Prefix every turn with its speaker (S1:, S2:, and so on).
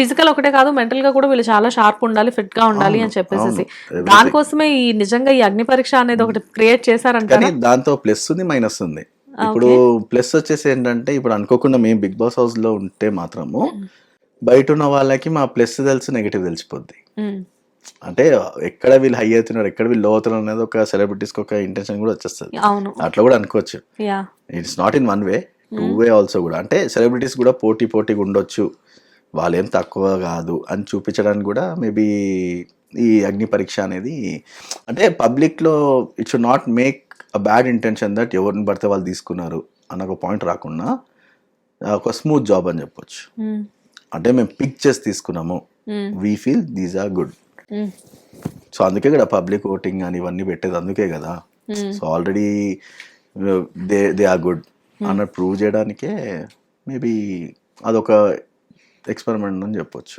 S1: Physical ఒకటే కాదు మెంటల్గా కూడా వీళ్ళు చాలా షార్ప్ ఉండాలి ఫిట్గా ఉండాలి అని చెప్పేసి. దానికోసమే ఈ నిజంగా ఈ అగ్ని పరీక్ష అనేది ఒకటి క్రియేట్ చేశారంటారా?
S2: కానీ దాంతో ప్లస్ ఉంది మైనస్ ఉంది. ఇప్పుడు ప్లస్ వచ్చేసి ఏంటంటే ఇప్పుడు అనుకోకుండా మేము బిగ్ బాస్ హౌస్లో ఉంటే మాత్రము బయట ఉన్న వాళ్ళకి మా ప్లస్ తెలుసు నెగిటివ్ తెలిసిపోద్ది. అంటే ఎక్కడ వీళ్ళు హై అవుతున్నారు ఎక్కడ వీళ్ళు లో అవుతున్నారు అనేది ఒక సెలబ్రిటీస్ ఒక ఇంటెన్షన్ కూడా వచ్చేస్తుంది. అట్లా కూడా అనుకోవచ్చు. It's not in one way two way also కూడా. అంటే సెలబ్రిటీస్ కూడా పోటీ పోటీగా ఉండొచ్చు. వాళ్ళేం తక్కువ కాదు అని చూపించడానికి కూడా మేబీ ఈ అగ్ని పరీక్ష అనేది అంటే పబ్లిక్లో it should not make a bad intention that ఎవరిని పడితే వాళ్ళు తీసుకున్నారు అన్న ఒక పాయింట్ రాకుండా ఒక స్మూత్ జాబ్ అని చెప్పొచ్చు.
S1: ఉమ్,
S2: అంటే మేము పిక్ చేసి తీసుకున్నాము. We feel these are good so అందుకే కదా పబ్లిక్ ఓటింగ్ అని ఇవన్నీ పెట్టేది అందుకే కదా.
S1: Hmm.
S2: So already they they are good అన్నట్టు ప్రూవ్ చేయడానికే మేబీ అదొక ఎక్స్పెరిమెంట్ అని చెప్పొచ్చు.